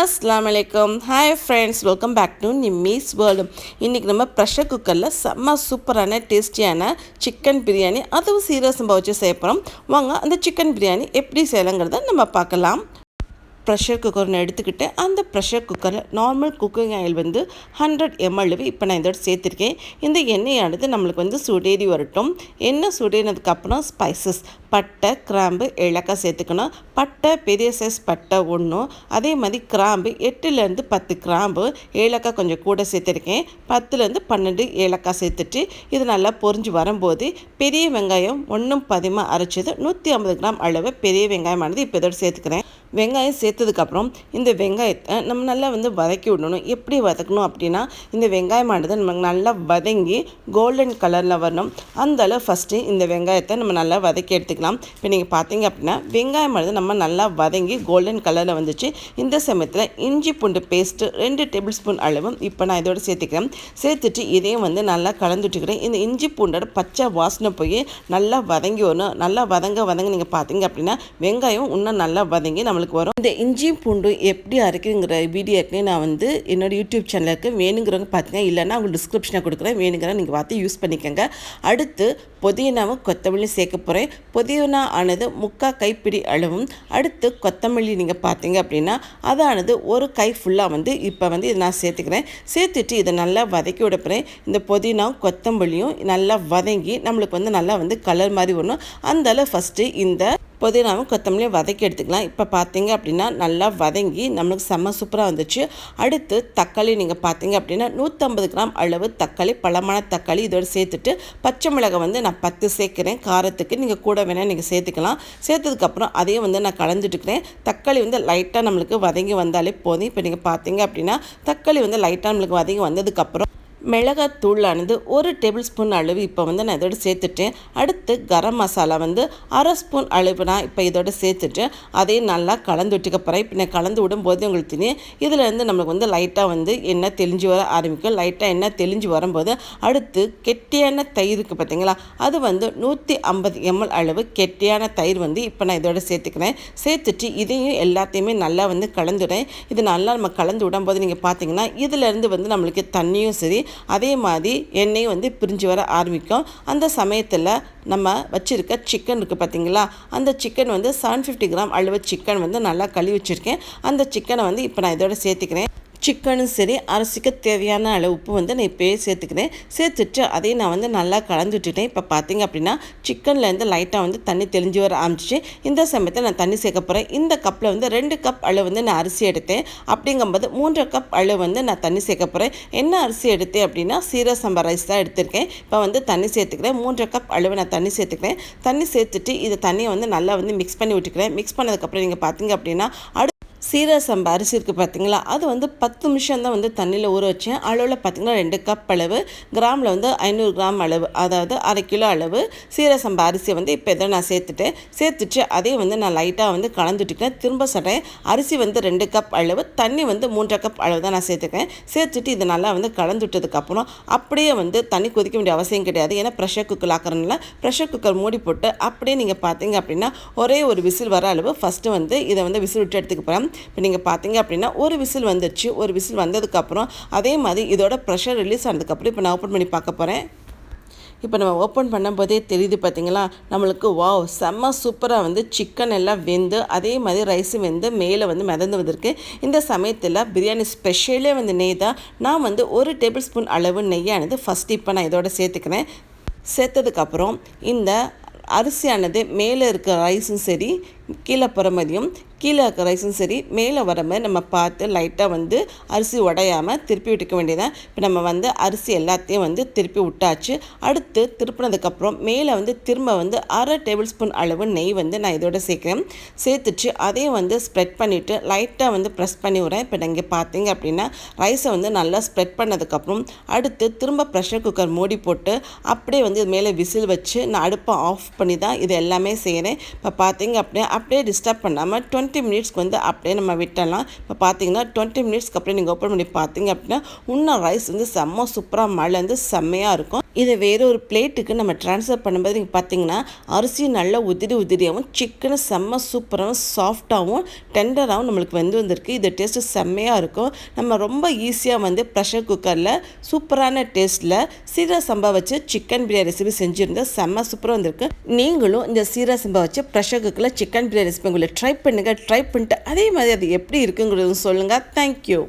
அஸ்லாம் வலைக்கம் hi friends welcome back to Nimmi's world இன்றைக்கி நம்ம ப்ரெஷர் குக்கரில் செம்ம சூப்பரான டேஸ்டியான சிக்கன் பிரியாணி அதுவும் சீரக வச்சு செய்ய போகிறோம் வாங்க அந்த சிக்கன் பிரியாணி எப்படி செய்யலாங்கிறத நம்ம பார்க்கலாம். ப்ரெஷர் குக்கர்னு எடுத்துக்கிட்டு அந்த ப்ரெஷர் குக்கரில் நார்மல் குக்கிங் ஆயில் வந்து ஹண்ட்ரட் எம்எல்வி இப்போ நான் இதோட சேர்த்துருக்கேன். இந்த எண்ணெயானது நம்மளுக்கு வந்து சுடேறி வரட்டும். எண்ணெய் சுடேறினதுக்கப்புறம் ஸ்பைசஸ் பட்டை கிராம்பு ஏலக்காய் சேர்த்துக்கணும். பட்டை பெரிய சைஸ் பட்டை ஒன்றும் அதே மாதிரி கிராம்பு எட்டுலேருந்து பத்து கிராம்பு. ஏலக்காய் கொஞ்சம் கூட சேர்த்துருக்கேன். பத்துலேருந்து பன்னெண்டு ஏலக்காய் சேர்த்துட்டு இது நல்லா பொறிஞ்சு வரும்போது பெரிய வெங்காயம் ஒன்றும் பதிமாக அரைச்சது நூற்றி ஐம்பது கிராம் அளவு பெரிய வெங்காயமானது இப்போ இதோடு சேர்த்துக்கிறேன். வெங்காயம் சேர்த்ததுக்கப்புறம் இந்த வெங்காயத்தை நம்ம நல்லா வந்து வதக்கி விடணும். எப்படி வதக்கணும் அப்படின்னா இந்த வெங்காயமானது நமக்கு நல்லா வதங்கி கோல்டன் கலரில் வரணும். அந்தளவு ஃபஸ்ட்டு இந்த வெங்காயத்தை நம்ம நல்லா வதக்கி எடுத்துக்கலாம். இப்போ நீங்கள் பார்த்தீங்க அப்படின்னா வெங்காயமானது நம்ம நல்லா வதங்கி கோல்டன் கலரில் வந்துச்சு. இந்த சமயத்தில் இஞ்சி பூண்டு பேஸ்ட்டு ரெண்டு டேபிள் ஸ்பூன் அளவும் இப்போ நான் இதோட சேர்த்துக்கிறேன். சேர்த்துட்டு இதையும் வந்து நல்லா கலந்துட்டுக்கிறேன். இந்த இஞ்சி பூண்டோட பச்சை வாசனை போய் நல்லா வதங்கி வரணும். நல்லா வதங்க வதங்க நீங்கள் பார்த்தீங்க அப்படின்னா வெங்காயம் இன்னும் நல்லா வதங்கி நம்மளுக்கு வரும். இந்த இஞ்சி பூண்டு எப்படி அரைக்குங்கிற வீடியோ நான் வந்து என்னோடய யூடியூப் சேனலுக்கு வேணுங்கிறவங்க பார்த்தீங்க இல்லைன்னா உங்களுக்கு டிஸ்கிரிப்ஷனை கொடுக்குறேன். வேணுங்கிற நீங்கள் பார்த்து யூஸ் பண்ணிக்கோங்க. அடுத்து புதினாவும் கொத்தமல்லி சேர்க்க போகிறேன் புதினா ஆனது முக்கால் கைப்பிடி அளவும் அடுத்து கொத்தமல்லி நீங்கள் பார்த்தீங்க அப்படின்னா அதானது ஒரு கை ஃபுல்லாக வந்து இப்போ வந்து இதை நான் சேர்த்துக்கிறேன். சேர்த்துட்டு இதை நல்லா வதக்கி விடப்போகிறேன் இந்த புதினாவும் கொத்தமல்லியும் நல்லா வதங்கி நம்மளுக்கு வந்து நல்லா வந்து கலர் மாதிரி வரணும். அந்தளவு ஃபஸ்ட்டு இந்த புதினாவும் கொத்தமல்லியும் வதக்கி எடுத்துக்கலாம். இப்போ பார்த்தீங்க அப்படின்னா நல்லா வதங்கி நம்மளுக்கு செம்ம சூப்பராக வந்துச்சு. அடுத்து தக்காளி நீங்கள் பார்த்தீங்க அப்படின்னா நூற்றம்பது கிராம் அளவு தக்காளி பழமான தக்காளி இதோடு சேர்த்துட்டு பச்சை மிளகாய் வந்து நான் பத்து சேர்க்குறேன். காரத்துக்கு நீங்கள் கூட வேணால் நீங்கள் சேர்த்துக்கலாம். சேர்த்ததுக்கப்புறம் அதையும் வந்து நான் கலந்துட்டுக்கிறேன். தக்காளி வந்து லைட்டாக நம்மளுக்கு வதங்கி வந்தாலே போதும். இப்போ நீங்கள் பார்த்தீங்க அப்படின்னா தக்காளி வந்து லைட்டாக நம்மளுக்கு வதங்கி வந்ததுக்கப்புறம் மிளகாத்தூளானது ஒரு டேபிள் ஸ்பூன் அளவு இப்போ வந்து நான் இதோட சேர்த்துட்டேன். அடுத்து கரம் மசாலா வந்து அரை ஸ்பூன் அளவு நான் இப்போ இதோட சேர்த்துட்டு அதையும் நல்லா கலந்து விட்டுக்க போகிறேன் இப்போ நான் கலந்து விடும்போது உங்களுக்கு தெரியும். இதுலேருந்து நம்மளுக்கு வந்து லைட்டாக வந்து எண்ணெய் தெளிஞ்சு வர ஆரம்பிக்கும். லைட்டாக எண்ணெய் தெளிஞ்சு வரும்போது அடுத்து கெட்டியான தயிருக்கு பார்த்தீங்களா? அது வந்து நூற்றி ஐம்பது எம்எல் அளவு கெட்டியான தயிர் வந்து இப்போ நான் இதோட சேர்த்துக்கிறேன். சேர்த்துட்டு இதையும் எல்லாத்தையுமே நல்லா வந்து கலந்துடுறேன். இது நல்லா நம்ம கலந்து விடும்போது நீங்கள் பார்த்தீங்கன்னா இதிலேருந்து வந்து நம்மளுக்கு தண்ணியும் சரி அதே மாதிரி எண்ணெய் வந்து பிரிஞ்சு வர ஆரம்பிக்கும். அந்த சமயத்தில் நம்ம வச்சுருக்க சிக்கன் இருக்குது பார்த்தீங்களா அந்த சிக்கன் வந்து செவன் ஃபிஃப்டி கிராம் அளவு சிக்கன் வந்து நல்லா கழுவி வச்சுருக்கேன். அந்த சிக்கனை வந்து இப்போ நான் இதோட சேர்த்துக்கிறேன். சிக்கனும் சரி அரிசிக்கு தேவையான அளவு உப்பு வந்து நான் இப்போயே சேர்த்துக்கிறேன். சேர்த்துட்டு அதையும் நான் வந்து நல்லா கலந்து விட்டுட்டேன் இப்போ பார்த்தீங்க அப்படின்னா சிக்கன்லேருந்து லைட்டாக வந்து தண்ணி தெளிஞ்சு வர ஆரம்பிச்சு இந்த சமயத்தில் நான் தண்ணி சேர்க்க போகிறேன் இந்த கப்பில் வந்து ரெண்டு கப் அளவு வந்து நான் அரிசி எடுத்தேன். அப்படிங்கும்போது மூன்றரை கப் அளவு வந்து நான் தண்ணி சேர்க்க போகிறேன் என்ன அரிசி எடுத்தேன் அப்படின்னா சீரக சம்பா ரைஸ் தான் எடுத்திருக்கேன். இப்போ வந்து தண்ணி சேர்த்துக்கிறேன். மூன்றரை கப் அளவு நான் தண்ணி சேர்த்துக்கிறேன். தண்ணி சேர்த்துட்டு இது தண்ணியை வந்து நல்லா வந்து மிக்ஸ் பண்ணி விட்டுக்கிறேன். மிக்ஸ் பண்ணதுக்கப்புறம் நீங்கள் பார்த்தீங்க அப்படின்னா அடுத்து சீரக சம்பா அரிசி இருக்குது பார்த்தீங்களா அது வந்து பத்து நிமிஷம் தான் வந்து தண்ணியில் ஊற வச்சேன். அளவில் பார்த்திங்கன்னா ரெண்டு கப் அளவு கிராமில் வந்து ஐநூறு கிராம் அளவு அதாவது அரை கிலோ அளவு சீரக சம்பா அரிசியை வந்து இப்போ எதோ நான் சேர்த்துட்டேன். சேர்த்துட்டு அதையும் வந்து நான் லைட்டாக வந்து கலந்துட்டுக்கிறேன். திரும்ப சொல்கிறேன் அரிசி வந்து ரெண்டு கப் அளவு தண்ணி வந்து மூன்றரை கப் அளவு தான் நான் சேர்த்துக்கிறேன். சேர்த்துட்டு இது நல்லா வந்து கலந்துட்டதுக்கப்புறம் அப்படியே வந்து தண்ணி கொதிக்க வேண்டிய அவசியம் கிடையாது. ஏன்னா ப்ரெஷர் குக்கர் ஆக்கிறதுனால ப்ரெஷர் குக்கர் மூடி போட்டு அப்படியே நீங்கள் பார்த்தீங்க அப்படின்னா ஒரே ஒரு விசில் வர அளவு ஃபஸ்ட்டு வந்து இதை வந்து விசில் விட்டு எடுத்துக்க போகிறேன் இப்போ நீங்கள் பார்த்தீங்க அப்படின்னா ஒரு விசில் வந்துடுச்சு ஒரு விசில் வந்ததுக்கப்புறம் அதே மாதிரி இதோட ப்ரெஷர் ரிலீஸ் ஆனதுக்கப்புறம் இப்போ நான் ஓப்பன் பண்ணி பார்க்க போகிறேன் இப்போ நம்ம ஓப்பன் பண்ணும்போதே தெரியுது பார்த்தீங்களா நம்மளுக்கு வாவ் செம்ம சூப்பராக வந்து சிக்கன் எல்லாம் வெந்து அதே மாதிரி ரைஸும் வெந்து மேலே வந்து மிதந்து வந்திருக்கு. இந்த சமயத்தில் பிரியாணி ஸ்பெஷலே வந்து நெய் தான். நான் வந்து ஒரு டேபிள் ஸ்பூன் அளவு நெய்யானது ஃபஸ்ட் இப்போ நான் இதோட சேர்த்துக்கிறேன். சேர்த்ததுக்கப்புறம் இந்த அரிசியானது மேலே இருக்க ரைஸும் சரி கீழே போகிற மாதிரியும் கீழே இருக்க ரைஸும் சரி மேலே வர மாதிரி நம்ம பார்த்து லைட்டாக வந்து அரிசி உடையாமல் திருப்பி விட்டுக்க வேண்டியதான் இப்போ நம்ம வந்து அரிசி எல்லாத்தையும் வந்து திருப்பி விட்டாச்சு. அடுத்து திருப்பினதுக்கப்புறம் மேலே வந்து திரும்ப வந்து அரை டேபிள் ஸ்பூன் அளவு நெய் வந்து நான் இதோட சேர்க்குறேன். சேர்த்துச்சு அதையும் வந்து ஸ்ப்ரெட் பண்ணிவிட்டு லைட்டாக வந்து ப்ரெஸ் பண்ணி விட்றேன். இப்போ நீங்கள் பார்த்தீங்க அப்படின்னா ரைஸை வந்து நல்லா ஸ்ப்ரெட் பண்ணதுக்கப்புறம் அடுத்து திரும்ப ப்ரெஷர் குக்கர் மூடி போட்டு அப்படியே வந்து இது மேலே விசில் வச்சு நான் அடுப்பை ஆஃப் பண்ணி தான் இது எல்லாமே செய்கிறேன் இப்போ பார்த்தீங்க அப்படியே அப்படியே டிஸ்டர்ப் பண்ணாமல் டுவெண்ட்டி டுவெண்ட்டி மினிட்ஸ்க்கு வந்து அப்படியே நம்ம விட்டலாம். இப்போ பார்த்தீங்கன்னா டுவெண்ட்டி மினிட்ஸ்க்கு அப்படியே நீங்கள் ஓப்பன் பண்ணி பார்த்தீங்க அப்படின்னா இன்னும் ரைஸ் வந்து செம்ம சூப்பராக மழை வந்து செம்மையாக இருக்கும். இதை வேறு ஒரு பிளேட்டுக்கு நம்ம ட்ரான்ஸ்ஃபர் பண்ணும்போது நீங்கள் பார்த்தீங்கன்னா அரிசி நல்லா உதிரி உதிரியாகவும் சிக்கனு செம்ம சூப்பராகவும் சாஃப்டாகவும் டெண்டராகவும் நம்மளுக்கு வந்து வந்திருக்கு. இது டேஸ்ட்டு செம்மையாக இருக்கும். நம்ம ரொம்ப ஈஸியாக வந்து ப்ரெஷர் குக்கரில் சூப்பரான டேஸ்ட்டில் சீரா சம்பா வச்சு சிக்கன் பிரியாணி ரெசிபி செஞ்சுருந்தேன் செம்ம சூப்பராக வந்திருக்கு. நீங்களும் இந்த சீரா சம்பா வச்சு ப்ரெஷர் குக்கரில் சிக்கன் பிரியாணி ரெசிபி உங்களை ட்ரை பண்ணுங்கள் ட்ரை பண்ணிட்டு அதே மாதிரி அது எப்படி இருக்குங்கிறது சொல்லுங்கள் தேங்க்யூ